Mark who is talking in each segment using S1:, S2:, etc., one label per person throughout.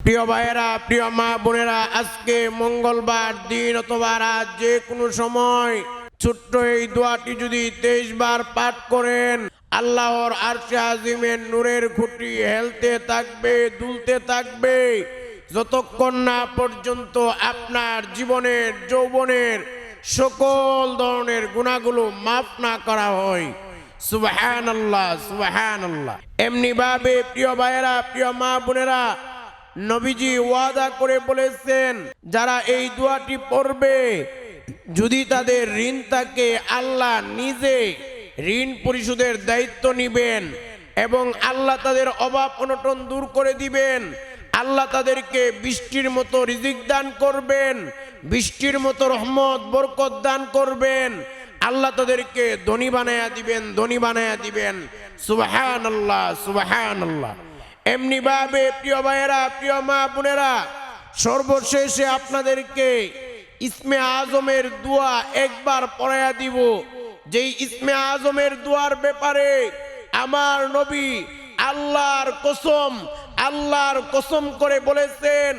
S1: প্রিয় ভাইয়েরা, প্রিয় মা বোনেরা, আজকে মঙ্গলবার দিন অথবা রাত যে কোনো সময় ছোট্ট এই দোয়াটি যদি তেইশ বার পাঠ করেন, আল্লাহর আরশে আজিমের নূরের খুঁটি হেলতে থাকবে, দুলতে থাকবে। যতক্ষণ না পর্যন্ত আপনার জীবনের, যৌবনের সকল ধরনের গুণাগুলো মাফ না করা হয়। সুবাহান আল্লাহ সুবাহান আল্লাহ এমনি ভাবে প্রিয় ভাইয়েরা, প্রিয় মা বোনেরা নবীজি ওয়াদা করে বলেছেন, যারা এই দোয়াটি পড়বে, যদি তাদের ঋণ থাকে, আল্লাহ নিজে ঋণ পরিশোধের দায়িত্ব নিবেন এবং আল্লাহ তাদের অভাব অনটন দূর করে দিবেন। আল্লাহ তাদেরকে বৃষ্টির মতো রিজিক দান করবেন, বৃষ্টির মতো রহমত, বরকত দান করবেন। আল্লাহ তাদেরকে ধনী বানায়া দিবেন, ধনী বানায়া দিবেন। সুবাহান আল্লাহ সুবাহান আল্লাহ এমনি ভাবে প্রিয় ভাইয়েরা, প্রিয় মা বোনেরা, সর্বশেষে আপনাদেরকে ইসমে আজমের দোয়া একবার পড়াইয়া দিব। যেই ইসমে আজমের দোয়ার ব্যাপারে আমার নবী আল্লাহর কসম আল্লাহর কসম করে বলেছেন।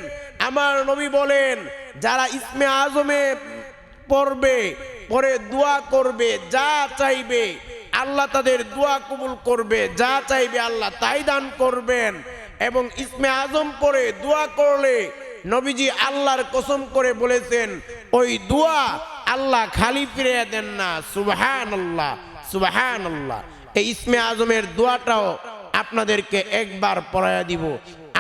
S1: আমার নবী বলেন, যারা ইসমে আজমে পড়বে, পরে দোয়া করবে, যা চাইবে আল্লাহ তাদের দোয়া কবুল করবে, যা চাইবে আল্লাহ তাই দান করবেন। এবং ইসমে আজম পরে দোয়া করলে নবীজি আল্লাহর কসম করে বলেছেন, ওই দোয়া আল্লাহ খালি ফিরে দেন না। সুবাহান আল্লাহ সুবাহান আল্লাহ এই ইসমে আজমের দোয়াটাও আপনাদেরকে একবার পড়াইয়া দিব।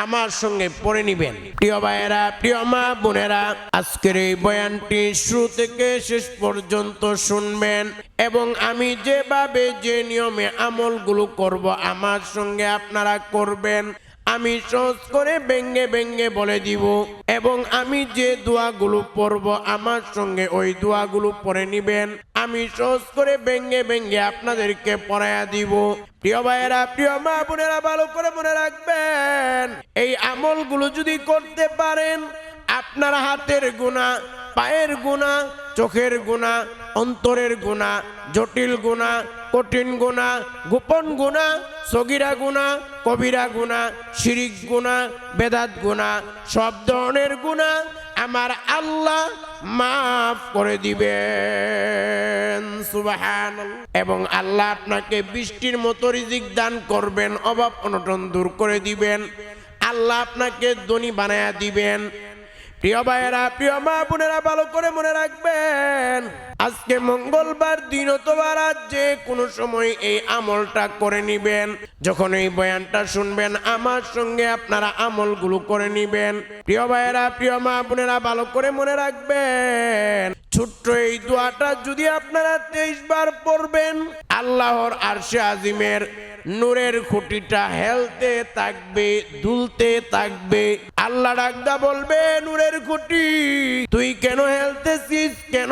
S1: আমার সঙ্গে পড়ে নিবেন। প্রিয় ভাইয়েরা, প্রিয় মা বোনেরা, আজকের এই বয়ানটি শুরু থেকে শেষ পর্যন্ত শুনবেন এবং আমি যেভাবে যে নিয়মে আমলগুলো করব, আমার সঙ্গে আপনারা করবেন। আমি সহজ করে ব্যঙ্গে ব্যঙ্গে বলে দিব। এবং আমি যে দোয়াগুলো পড়ব, আমার সঙ্গে ওই দোয়াগুলো পড়ে নিবেন। আমি সহজ করে ব্যঙ্গে ব্যঙ্গে আপনাদেরকে পড়াইয়া দিব। প্রিয় ভাইয়েরা, প্রিয় মা বোনেরা, ভালো করে মনে রাখবেন, এই আমলগুলো যদি করতে পারেন, আপনার হাতের গুণা পায়ের গুণা চোখের গুণা অন্তরের গুণা, জটিল গুণা, কঠিন গুণা, গোপন গুণা, সগিরা গুণা, কবিরা গুণা, শিরিক গুণা, বেদাত গুণা, সব ধরনের গুণা আমার আল্লাহ মাফ করে দিবেন। সুবাহান এবং আল্লাহ আপনাকে বৃষ্টির মতো রিজিক দান করবেন, অভাব অনটন দূর করে দিবেন। আল্লাহ আপনাকে ধনী বানায়া দিবেন। প্রিয় ভাইয়েরা, প্রিয় মা বোনেরা, ভালো করে মনে রাখবেন। আজকে মঙ্গলবার দিন অথবা যে কোনো সময় এই আমলটা করে নিবেন। যখন এই বয়ানটা শুনবেন, আমার সঙ্গে আপনারা আমলগুলো করে নিবেন। প্রিয় ভাইয়েরা, প্রিয় মা বোনেরা, ভালো করে মনে রাখবেন, ছোট্ট এই দোয়াটা যদি আপনারা তেইশ বার পড়বেন, আল্লাহর আরশে আজিমের নূরের খুঁটিটা হেলতে থাকবে, দুলতে থাকবে। আল্লাহ ডাকদা বলবে, নূরের খুঁটি, তুই কেন হেলতেছিস, কেন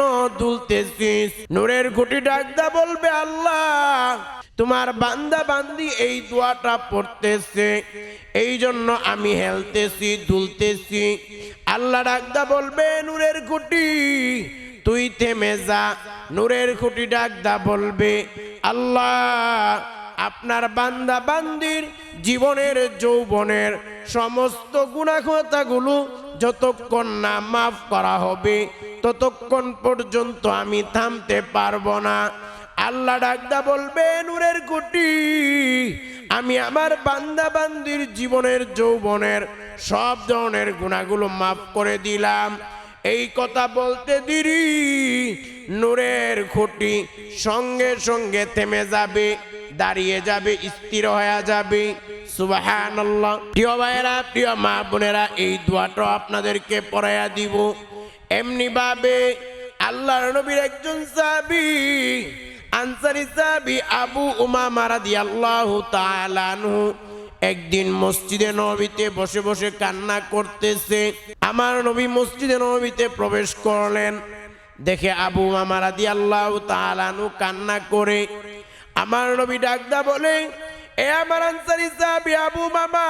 S1: দুলতেছিস নূরের খুঁটি ডাকদা বলবে, আল্লাহ, তোমার বান্দা বান্দি এই দোয়াটা পড়তেছে। এই জন্য আমি হেলতেছি, দুলতেছি। আল্লাহ ডাকদা বলবে, নূরের খুঁটি, তুই থেমে যা। নূরের খুঁটি ডাকদা বলবে, আল্লাহ আপনার বান্দা বান্দির জীবনের, যৌবনের সমস্ত গুণাখতাগুলো যতক্ষণ না মাফ করা হবে, ততক্ষণ পর্যন্ত আমি থামতে পারব না। আল্লাহ ডাকদা বলবে, নূরের কুটি, আমি আমার বান্দা বান্দির জীবনের, যৌবনের সব ধরনের গুণাগুলো মাফ করে দিলাম। এই কথা বলতে দিরি। নূরের খুঁটি সঙ্গে সঙ্গে থেমে যাবে, দাঁড়িয়ে যাবে, স্থির হয়ে যাবে। সুবাহান্লাহ প্রিয় ভাইয়েরা, প্রিয় মা বোনেরা, এই দোয়াটা আপনাদেরকে পড়াইয়া দিব। এমনি ভাবে আল্লাহর নবীর একজন সাবি আনসারি সাবি আবু উমামা রাদিয়াল্লাহু তাআলা আনহু একদিন মসজিদে নবীতে বসে বসে কান্না করতেছে। আমার নবী মসজিদে নবীতে প্রবেশ করলেন। দেখে আবু মামা রাদি আল্লাহ তালানু কান্না করে। আমার নবী ডাকদা বলে, এ আমার আনসারি সাহাবি আবু মামা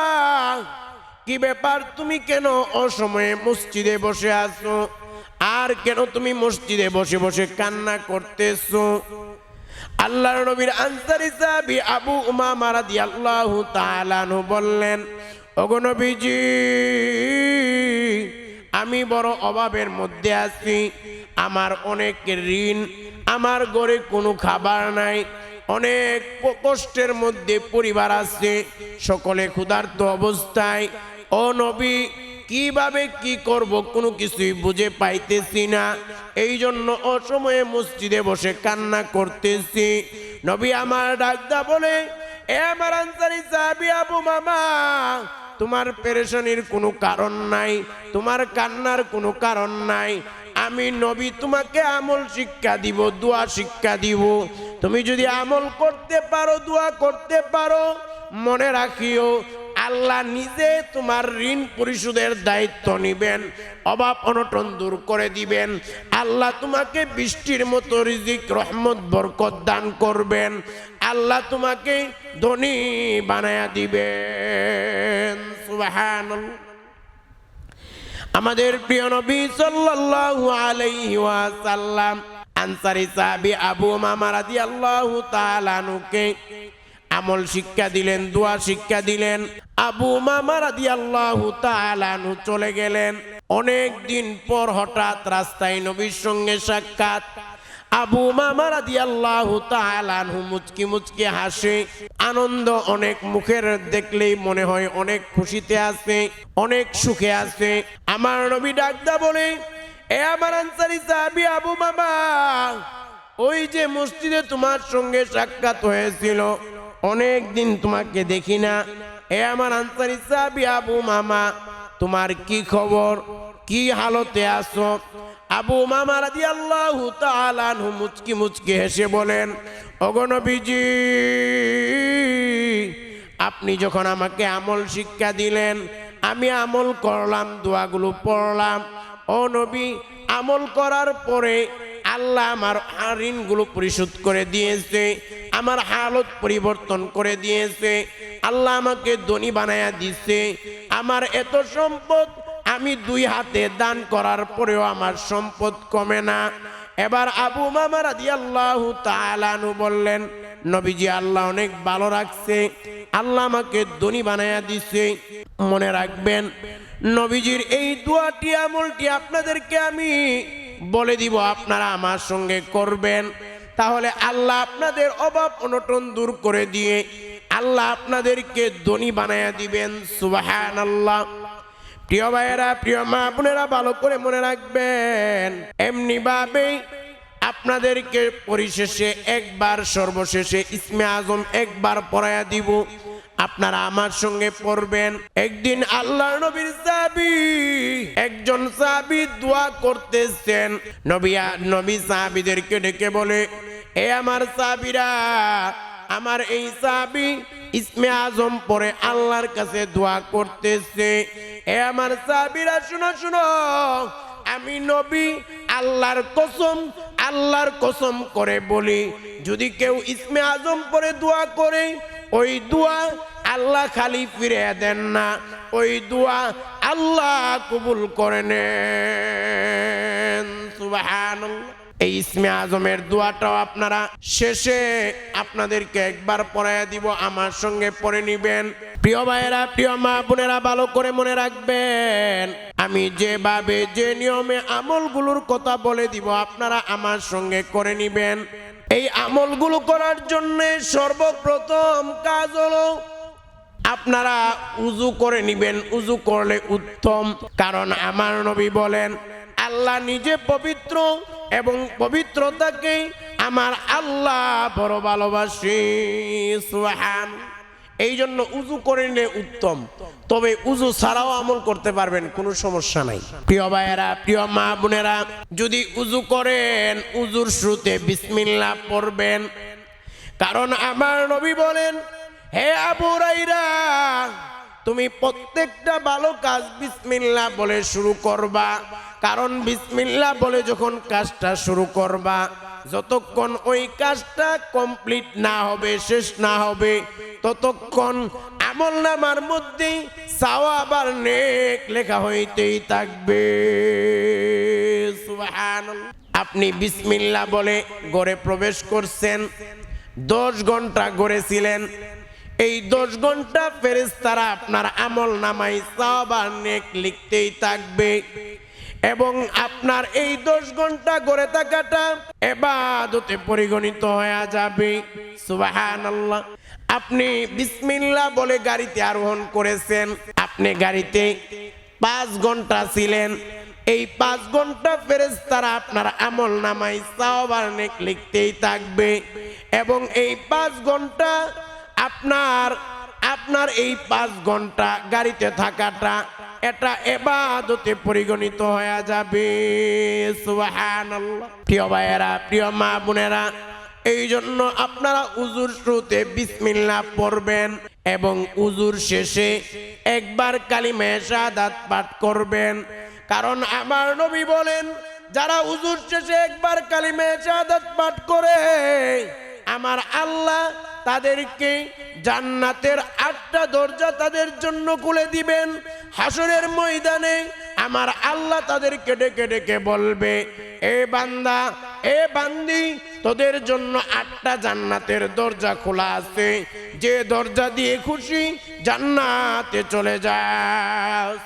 S1: কি ব্যাপার? তুমি কেন অসময়ে মসজিদে বসে আছো? আর কেন তুমি মসজিদে বসে বসে কান্না করতেছো? আল্লাহর নবীর আনসারি সাহাবী আবু উমামা রাদিয়াল্লাহু তাআলা আনহু বললেন অগণবীজি আমি বড় অভাবের মধ্যে আছি। আমার অনেক ঋণ, আমার ঘরে কোনো খাবার নাই। অনেক কষ্টের মধ্যে পরিবার আছে, সকলে ক্ষুধার্ত অবস্থায়। ও নবী, কীভাবে কি করব কোনো কিছুই বুঝে পাইতেছি না। এই জন্য অসময়ে মসজিদে বসে কান্না করতেছি। নবী আমার ডাকদা বলে, এ আমার আনসারি তোমার পেরেশানির কোনো কারণ নাই, তোমার কান্নার কোনো কারণ নাই। আমি নবী, তোমাকে আমল শিক্ষা দিব, দোয়া শিক্ষা দিব। তুমি যদি আমল করতে পারো, দোয়া করতে পারো, মনে রাখিও আল্লাহ নিজে তোমার ঋণ পরিশোধের দায়িত্ব নিবেন, অভাব অনটন দূর করে দিবেন। আল্লাহ তোমাকে বৃষ্টির মতো রিজিক, রহমত, বরকত দান করবেন। আল্লাহ তোমাকে ধনী বানায়া দিবেন। আমাদের প্রিয় নবী সাল্লাল্লাহু আলাইহি ওয়াসাল্লাম, আনসারী সাহাবী আবু মামা রাদিয়াল্লাহু তাআলা আনহুকে আমল শিক্ষা দিলেন, দোয়া শিক্ষা দিলেন। আবু মামা তাআলা আনহু চলে গেলেন। অনেক দিন পর হঠাৎ রাস্তায় নবীর সঙ্গে সাক্ষাৎ। আবু মামা রাদিয়াল্লাহু তাআলা আনহু মুচকি মুচকি হাসে। আনন্দ অনেক মুখের দেখলেই মনে হয় অনেক খুশিতে আছে, অনেক সুখে আছে। আমার নবী ডাকদা বলে, এ আমার আনসারি সাহাবী আবু মামা ওই যে মসজিদে তোমার সঙ্গে সাক্ষাৎ হয়েছিল অনেক দিন তোমাকে দেখি না। এ আমার আনসারি সাহাবী আবু মামা, তোমার কি খবর? কি হালতে আছো? আবু মামা রাদিয়াল্লাহু তাআলা আনহু মুচকি মুচকি হেসে বলেন অগণবীজি আপনি যখন আমাকে আমল শিক্ষা দিলেন, আমি আমল করলাম, দোয়াগুলো পড়লাম। ও নবী, আমল করার পরে আল্লাহ আমার ঋণগুলো পরিশোধ করে দিয়েছে। আমার হালত পরিবর্তন করে দিয়েছে। আল্লাহ আমাকে ধনী বানায়া দিছে। আমার এত সম্পদ আমি দুই হাতে দান করার পরেও আমার সম্পদ কমে না। এবার আবু মামা রাদিয়াল্লাহু তাআলা আনহু বললেন, নবীজি, আল্লাহ অনেক ভালো রাখছে। আল্লাহ আমাকে ধনী বানায়া দিছে। মনে রাখবেন, নবীজির এই দুয়াটি আমলটি আপনাদেরকে আমি বলে দিব, আপনারা আমার সঙ্গে করবেন। তাহলে আল্লাহ আপনাদের অভাব অনটন দূর করে দিয়ে আল্লাহ আপনাদেরকে ধনী বানায়া দিবেন সুবাহান আল্লাহ প্রিয় ভাইয়েরা, প্রিয় মা আপনারা ভালো করে মনে রাখবেন এমনি ভাবেই আপনাদেরকে পরিশেষে একবার, সর্বশেষে ইসমে আজম একবার পড়ায়া দিব। আপনারা আমার সঙ্গে পড়বেন। একদিন আল্লাহ নবীর সাহাবি, একজন সাহাবি দোয়া করতেছেন। নবিয়া নবী সাহাবিদেরকে ডেকে বলে, এ আমার সাহাবিরা, আমার এই সাহাবি ইসমে আজম পরে আল্লাহর কাছে দোয়া করতেছে। এ আমার সাহাবিরা, শুনো শুনো, আমি নবী আল্লাহর কসম আল্লাহর কসম করে বলি, যদি কেউ ইসমে আজম পরে দোয়া করে ওই দোয়া আল্লাহ খালি ফিরে দেন না। ওই দোয়া আল্লাহ কবুল করে নেন। এই ইসমে আজমের দোয়াটাও আপনারা শেষে আপনাদেরকে একবার পড়াইয়া দিব, আমার সঙ্গে পড়ে নিবেন। প্রিয় ভাইয়েরা, প্রিয় মা বোনেরা, ভালো করে মনে রাখবেন, আমি যেভাবে, যে নিয়মে আমলগুলোর কথা বলে দিব, আপনারা আমার সঙ্গে করে নিবেন। এই আমলগুলো করার জন্য সর্বপ্রথম কাজ হলো আপনারা উজু করে নিবেন, উজু করলে উত্তম। কারণ আমার নবী বলেন, আল্লাহ নিজে পবিত্র এবং পবিত্রতাকে আমার আল্লাহ বড় ভালোবাসি, সুবহান। এই জন্য উজু করে নিলে উত্তম। তবে উজু ছাড়াও আমল করতে পারবেন, কোনো সমস্যা নাই। প্রিয় ভাইয়েরা, প্রিয় মা বোনেরা, যদি উজু করেন, উজুর শ্রুতে বিসমিল্লাহ পড়বেন। কারণ আমার নবী বলেন, হে আবু রাইরা তুমি প্রত্যেকটা ভালো কাজ বিসমিল্লা বলে শুরু করবা। কারণ বিসমিল্লা বলে যখন কাজটা শুরু করবা যতক্ষণ ওই কাজটা কমপ্লিট না হবে, শেষ না হবে, ততক্ষণ আমল নামার মধ্যেই সাওয়া আবার নেক লেখা হইতেই থাকবে। আপনি বিসমিল্লা বলে গড়ে প্রবেশ করছেন, দশ ঘণ্টা গড়েছিলেন এই দশ ঘণ্টা ফেরেস্তারা আপনার আমল নামাই সাবার নেক লিখতেই থাকবে। এবং আপনার এই দশ ঘণ্টা গড়ে থাকাটা এবাদতে পরিগণিত হয়ে যাবে। সুবাহান আপনি বিসমিল্লাহ বলে গাড়িতে আরোহণ করেছেন। আপনি গাড়িতে পাঁচ ঘণ্টা ছিলেন। এই পাঁচ ঘণ্টা ফেরেস্তারা আপনার আমল নামাই সাওবার লিখতেই থাকবে। এবং এই পাঁচ ঘণ্টা আপনার আপনার এই পাঁচ ঘণ্টা গাড়িতে থাকাটা এটা এবাদতে পরিগণিত হয়ে যাবে। প্রিয় ভাইয়েরা, প্রিয় মা বোনেরা এই জন্য আপনারা উজুর শুরুতে বিসমিল্লাহ পড়বেন এবং উজুর শেষে একবার কালিমে শাহাদাত পাঠ করবেন। কারণ আমার নবী বলেন, যারা উজুর শেষে একবার কালিমে শাহাদাত পাঠ করে, আমার আল্লাহ তাদেরকে জান্নাতের আটটা দরজা তাদের জন্য খুলে দিবেন। হাসরের ময়দানে আমার আল্লাহ তাদেরকে ডেকে ডেকে বলবে, এ বান্দা, এ বান্দি, তোদের জন্য আটটা জান্নাতের দরজা খোলা আছে। যে দরজা দিয়ে খুশি জান্নাতে চলে যা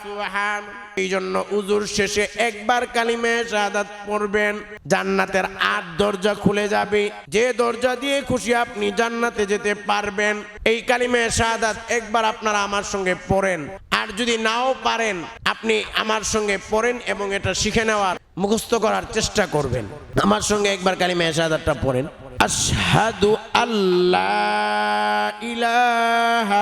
S1: সুবহান। এই জন্য উজুর শেষে একবার কালিমে শাহাদাত পড়বেন। জান্নাতের আট দরজা খুলে যাবে। যে দরজা দিয়ে খুশি আপনি জান্নাতে যেতে পারবেন। এই কালিমে শাহাদাত একবার আপনারা আমার সঙ্গে পড়েন। আর যদি নাও পারেন, আপনি আমার সঙ্গে পড়েন এবং এটা শিখে নেওয়ার মুখস্থ করার চেষ্টা করবেন। আমার সঙ্গে একবার কালিমে শাহাদাতটা পড়েন। আশহাদু আল্লাহ ইলাহা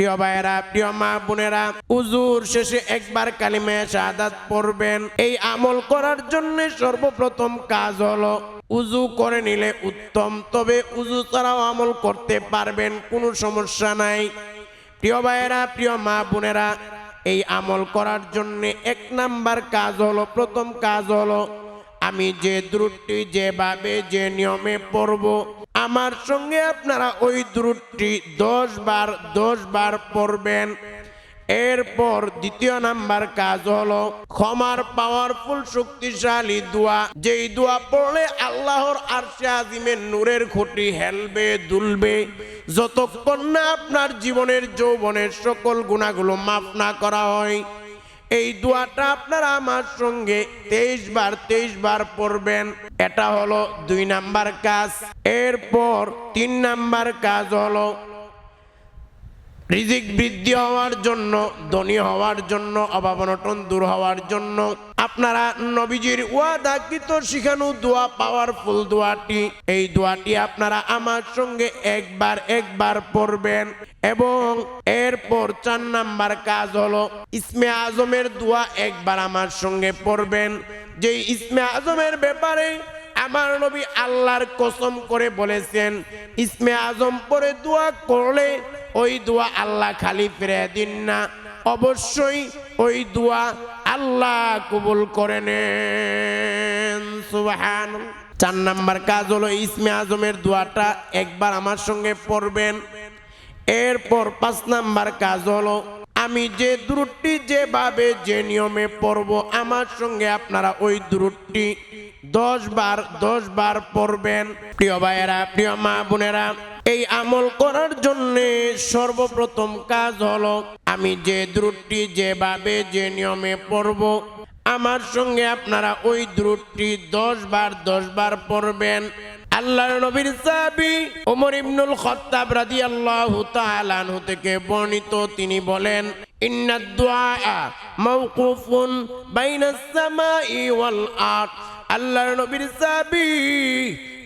S1: প্রিয় ভাইয়েরা, প্রিয় মা বোনেরা উজুর শেষে একবার কালিমে শাহাদাত পড়বেন। এই আমল করার জন্য সর্বপ্রথম কাজ হলো উজু করে নিলে উত্তম, তবে উজু ছাড়াও আমল করতে পারবেন, কোনো সমস্যা নাই। প্রিয় ভাইয়েরা, প্রিয় মা বোনেরা, এই আমল করার জন্য এক নাম্বার কাজ হলো, প্রথম কাজ হলো, আমি যে দ্রুতটি, যেভাবে, যে নিয়মে পড়ব আমার সঙ্গে আপনারা ওই দ্রুটটি দশ বার দশ বার পড়বেন। এরপর দ্বিতীয় নাম্বার কাজ হলো ক্ষমার পাওয়ারফুল শক্তিশালী দোয়া। যেই দোয়া পড়লে আল্লাহর আরশে আজিমের নূরের খুঁটি হেলবে, দুলবে। যতক্ষণ না আপনার জীবনের যৌবনের সকল গুণাগুলো মাফ না করা হয় এই দোয়াটা আপনারা আমার সঙ্গে তেইশ বার তেইশ বার পড়বেন। এটা হলো দুই নাম্বার কাজ। এরপর তিন নাম্বার কাজ হলো রিজিক বৃদ্ধি হওয়ার জন্য, ধনী হওয়ার জন্য অভাবনটন দূর হওয়ার জন্য আপনারা নবীজির ওয়াদাকৃত শিখানো দোয়া পাওয়ারফুল দোয়াটি, এই দোয়াটি আপনারা আমার সঙ্গে একবার একবার পড়বেন এবং এরপর চার নাম্বার কাজ হলো ইসমে আজমের দোয়া একবার আমার সঙ্গে পড়বেন। যে ইসমে আজমের ব্যাপারে আমার নবী আল্লাহর কসম করে বলেছেন, ইসমে আজম পরে দোয়া করলে ওই দোয়া আল্লাহ খালি ফিরে দিন না। অবশ্যই ওই দোয়া আল্লাহ কবুল করে নেন। চার নাম্বার কাজ হলো ইসমে আজমের দোয়াটা একবার আমার সঙ্গে পড়বেন। এরপর পাঁচ নাম্বার কাজ হলো, আমি যে দ্রুটটি যেভাবে যে নিয়মে পড়ব, আমার সঙ্গে আপনারা ওই দ্রুটটি দশ বার দশ বার পড়বেন। প্রিয় ভাইয়েরা, প্রিয় মা বোনেরা, এই আমল করার জন্য সর্বপ্রথম কাজ হলো, আমি যে দ্রুটটি যেভাবে, যে নিয়মে পড়ব, আমার সঙ্গে আপনারা ওই দ্রুটটি দশ বার দশ বার পড়বেন। আল্লাহর নবীর সাহাবী ওমর ইবনুল খাত্তাব রাদিয়াল্লাহু তাআলা আনহু থেকে বর্ণিত, তিনি বলেন ইন্নাদ দুআ মাওকুফুন বাইনাস সামাই ওয়াল আরদ আল্লাহর নবীর সাহাবী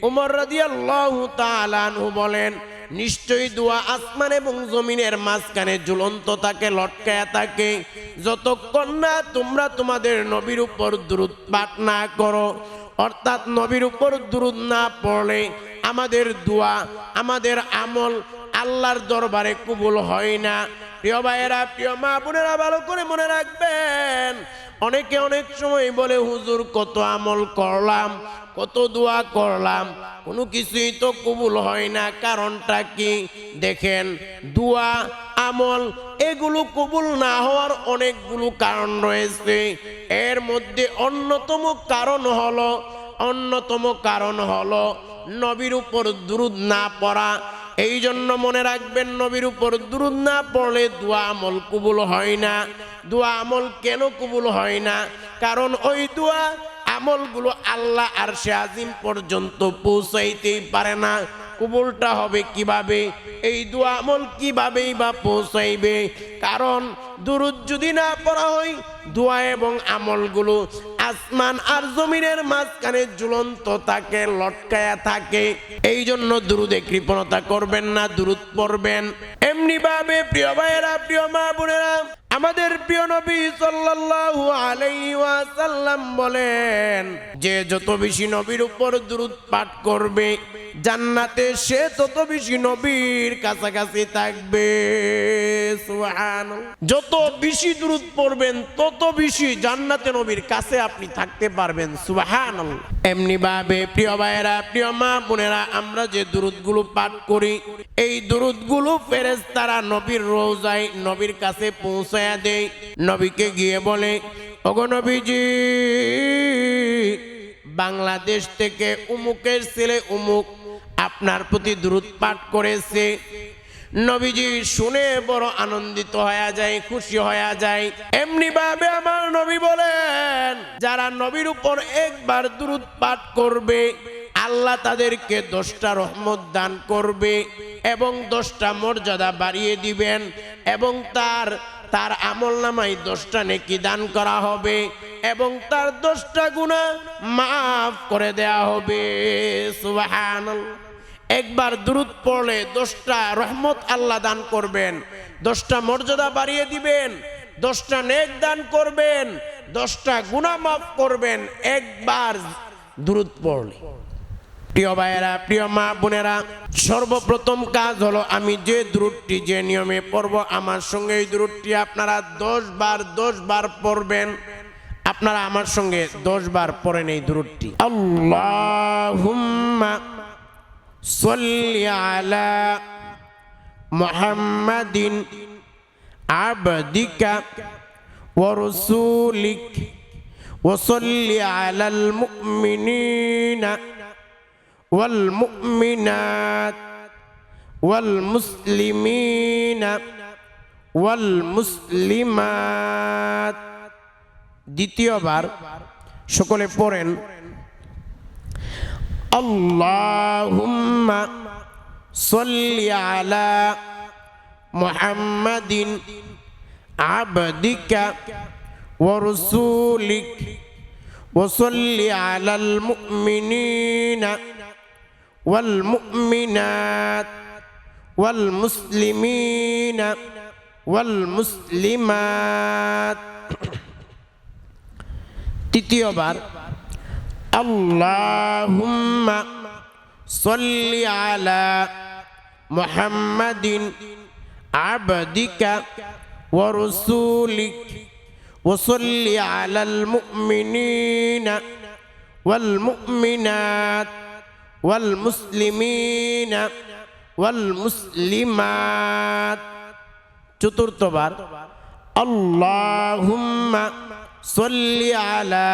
S1: ওমর রাদিয়াল্লাহু তাআলা আনহু বলেন, নিশ্চয়ই দোয়া আসমান এবং জমিনের মাঝখানে ঝুলন্ত থাকে, লটকায়া থাকে। যতক্ষণ না তোমরা তোমাদের নবীর উপর দ্রুত পাঠ না করো, অর্থাৎ নবীর উপর দ্রুত না পড়লে আমাদের দোয়া, আমাদের আমল আল্লাহর দরবারে কবুল হয় না। প্রিয় ভাইয়েরা, প্রিয় মা বোনেরা, ভালো করে মনে রাখবেন অনেকে অনেক সময় বলে, হুজুর, কত আমল করলাম, কত দোয়া করলাম, কোনো কিছুই তো কবুল হয় না, কারণটা কি? দেখেন, দোয়া, আমল, এগুলো কবুল না হওয়ার অনেকগুলো কারণ রয়েছে। এর মধ্যে অন্যতম কারণ হলো, অন্যতম কারণ হলো, নবীর উপর দুরুদ না পড়া এই জন্য মনে রাখবেন, নবীর উপর দুরুদ না পড়লে দোয়া আমল কবুল হয় না। দোয়া আমল কেন কবুল হয় না? কারণ ওই দোয়া আমলগুলো আল্লাহ আর সে আজিম পর্যন্ত পৌঁছাইতেই পারে না। কবুলটা হবে কীভাবে? এই দোয়া আমল কিভাবেই বা পৌঁছাইবে? কারণ দুরুদ যদি না পড়া হয়, দোয়া এবং আমলগুলো আসমান আর জমিনের মাঝখানে ঝুলন্ত থাকে, লটকায়া থাকে। এই জন্য দুরুদে কৃপণতা করবেন না, দুরুদ পড়বেন। এমনি ভাবে প্রিয় ভাইয়েরা, প্রিয় মা বোনেরা আমাদের প্রিয় নবী সাল্লাল্লাহু আলাইহি ওয়াসাল্লাম বলেন, যে যত বেশি নবীর উপর দুরুদ পাঠ করবে, জান্নাতে সে তত বেশি নবীর কাছাকাছি থাকবে। যত বেশি দুরুদ পড়বেন, তত বেশি জান্নাতে নবীর কাছে আপনি থাকতে পারবেন। সুবহানাল্লাহ। এমনি ভাবে প্রিয় ভাইয়েরা, প্রিয় মা বোনেরা, আমরা যে দুরুদগুলো পাঠ করি, এই দুরুদগুলো ফেরেশতারা নবীর রোজায় নবীর কাছে পৌঁছায়া দেয় নবীকে গিয়ে বলে, ওগো নবীজি, বাংলাদেশ থেকে উমুকের ছেলে উমুক আপনার প্রতি দ্রুত পাঠ করেছে। নবীজি শুনে বড় আনন্দিত হয়ে যায়, খুশি হয়ে যায়। এমনি ভাবে আমার নবী বলেন, যারা নবীর উপর একবার দ্রুত পাঠ করবে, আল্লাহ তাদেরকে দশটা রহমত দান করবে এবং দশটা মর্যাদা বাড়িয়ে দিবেন এবং তার তার আমল নামায় দশটা নেকি দান করা হবে এবং তার দশটা গুণা মাফ করে দেয়া হবে। সুবহানাল্লাহ। একবার দূরত পড়লে দশটা রহমত আল্লাহ দান করবেন, দশটা মর্যাদা বাড়িয়ে দিবেন, দশটা নেক দান করবেন, দশটা গুণা মাফ করবেন, একবার দূরত পড়লে। প্রিয় ভাইয়েরা প্রিয় মা বোনেরা সর্বপ্রথম কাজ হলো আমি যে দূরটি যে নিয়মে পড়ব আমার সঙ্গে এই দূরটি আপনারা দশ বার দশ বার পড়বেন আপনারা আমার সঙ্গে দশ বার পড়েন এই দূরটি আল্লাহুম্মা সাল্লি আলা মুহাম্মাদিন আবদিকা ওয়া রাসূলিক وصل على المؤمنين والمؤمنات والمسلمين والمسلمات দ্বিতীয়বার সকলে পড়েন আল্লাহুম্মা সাল্লি আলা মুহাম্মাদিন আবদিকা ওয়া রাসূলিক وصل على المؤمنين والمؤمنات والمسلمين والمسلمات তৃতীয়বার আল্লাহুম্মা صل على محمد عبدك ورسولك وصل على المؤمنين والمؤمنات والمسلمين والمسلمات চতুর্থবার اللهم صل على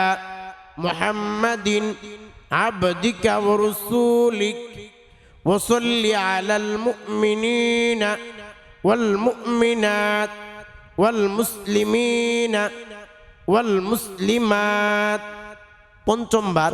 S1: محمد عبدك ورسولك وصل على المؤمنين والمؤمنات والمسلمين والمسلمات পঞ্চমবার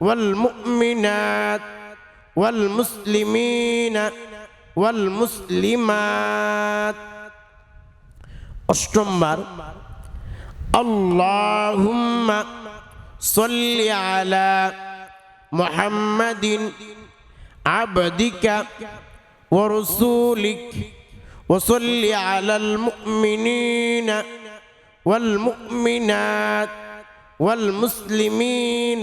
S1: والمؤمنات والمسلمين والمسلمات অষ্টমবার اللهم صل على محمد عبدك ورسولك وصل على المؤمنين والمؤمنات والمسلمين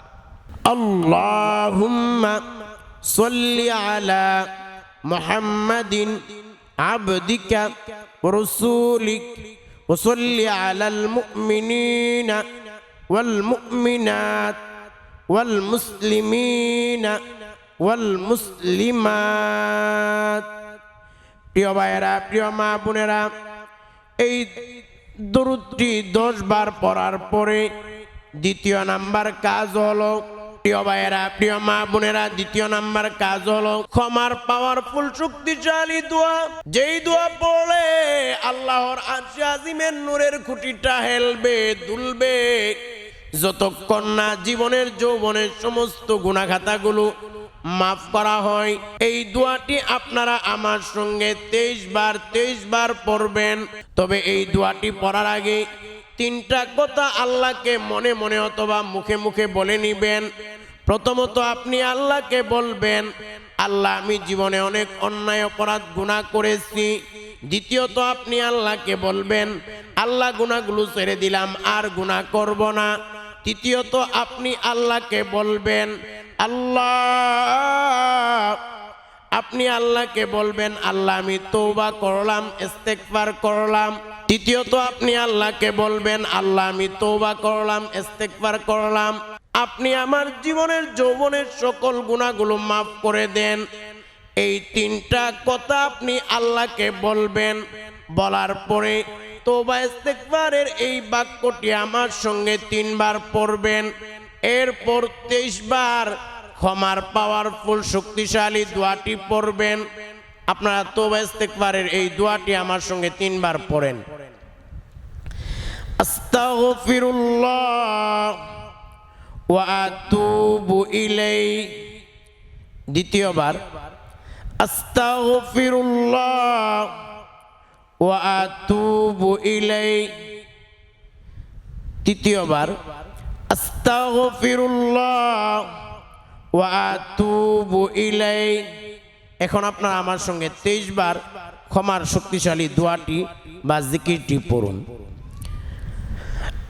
S1: اللهم صل على محمد عبدك ورسولك وصل على المؤمنين والمؤمنات والمسلمين والمسلمات প্রিয় ভাইয়েরা প্রিয় মা বোনেরা এই দরুদটি দশ বার পড়ার পরে দ্বিতীয় নাম্বার কাজ হলো প্রিয় ভাইয়েরা, প্রিয় মা বোনেরা, দ্বিতীয় নাম্বার কাজ হলো ক্ষমার পাওয়ারফুল শক্তিশালী দোয়া। যেই দোয়া পড়লে আল্লাহর আরশে আজিমের নূরের খুঁটিটা হেলবে, দুলবে। যতক্ষণ না জীবনের যৌবনের সমস্ত গুণাখাতাগুলো মাফ করা হয়, এই দোয়াটি আপনারা আমার সঙ্গে তেইশ বার তেইশ বার পড়বেন। তবে এই দোয়াটি পড়ার আগে তিনটা কথা আল্লাহকে মনে মনে অথবা মুখে মুখে বলে নিবেন। প্রথমত আপনি আল্লাহকে বলবেন, আল্লাহ, আমি জীবনে অনেক অন্যায় অপরাধ গুণা করেছি। দ্বিতীয়ত আপনি আল্লাহকে বলবেন, আল্লাহ গুণাগুলো ছেড়ে দিলাম, আর গুণা করব না। তৃতীয়ত আপনি আল্লাহকে বলবেন, আল্লাহ, আপনি আল্লাহকে বলবেন, আল্লাহ, আমি তৌবা করলাম ইস্তেকবার করলাম। তৃতীয়ত আপনি আল্লাহকে বলবেন, আল্লাহ, আমি তৌবা করলাম ইস্তেকবার করলাম। আপনি আমার জীবনের যৌবনের সকল গুণাগুলো মাফ করে দেন। এই তিনটা কথা আপনি আল্লাহকে বলবেন। বলার পরে তোবা ইস্তেকবারের এই বাক্যটি আমার সঙ্গে তিনবার পড়বেন। এরপর তেইশ বার ক্ষমার পাওয়ারফুল শক্তিশালী দোয়াটি পড়বেন। আপনারা তোবা ইস্তেকবারের এই দোয়াটি আমার সঙ্গে তিনবার পড়েন। أستغفر الله وأتوب إليه দ্বিতীয়বার أستغفر الله وأتوب إليه তৃতীয়বার أستغفر الله وأتوب إليه এখন আপনারা আমার সঙ্গে তেইশ বার ক্ষমার শক্তিশালী দোয়াটি বা জিকিরটি পড়ুন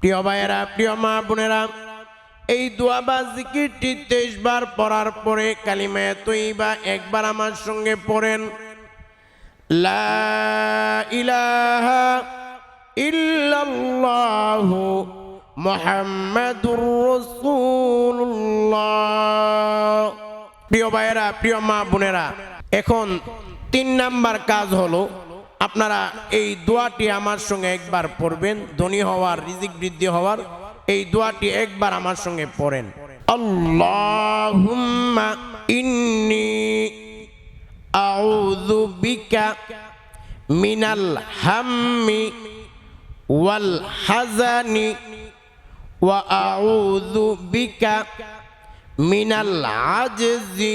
S1: প্রিয় ভাইয়েরা, প্রিয় মা বোনেরা, এই দোয়া বা জিকিরটি তেইশ বার পড়ার পরে কালিমায় তৈবা একবার আমার সঙ্গে পড়েন। লা ইলাহা ইল্লাল্লাহু মুহাম্মাদুর প্রিয় ভাইয়েরা, প্রিয় মা বোনেরা, এখন তিন নাম্বার কাজ হলো, আপনারা এই দোয়াটি আমার সঙ্গে একবার পড়বেন, ধনী হওয়ার, রিজিক বৃদ্ধি হওয়ার, এই দোয়াটি একবার আমার সঙ্গে পড়েন। আল্লাহুম্মা ইন্নি আউযু বিকা মিনাল হাম্মি ওয়াল হাজানি ওয়া আউযু বিকা মিনাল আজজি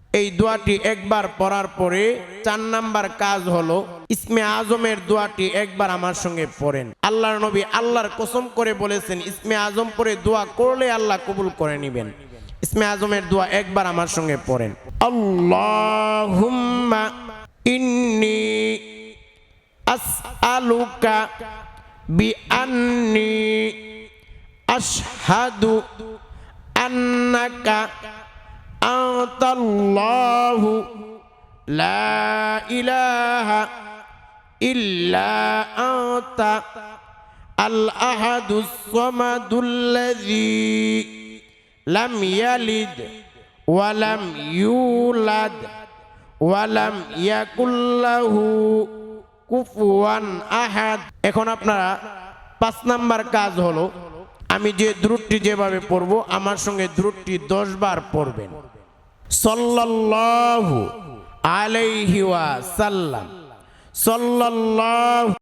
S1: এই দোয়াটি একবার পড়ার পরে চার নাম্বার কাজ হলো, ইসমে আজমের দোয়াটি একবার আমার সঙ্গে পড়েন। আল্লাহর নবী আল্লাহর কসম করে বলেছেন, ইসমে আজম পরে দোয়া করলে আল্লাহ কবুল করে নেবেন। ইসমে আজমের দোয়া একবার আমার সঙ্গে পড়েন। আল্লাহুম্মা ইন্নি আসআলুকা বিআন্নি আশহাদু আন্নাকা أنت الله لا إله إلا أنت الأحد الصمد الذي لم يلد ولم يولد ولم يكن له কুফুয়ান আহাদ। এখন আপনারা পাঁচ নাম্বার কাজ হলো, আমি যে দ্রুটটি যেভাবে পড়ব, আমার সঙ্গে দ্রুটটি দশ বার পড়বেন। সাল্লাল্লাহু আলাইহি ওয়া সাল্লাম সাল্লাল্লাহু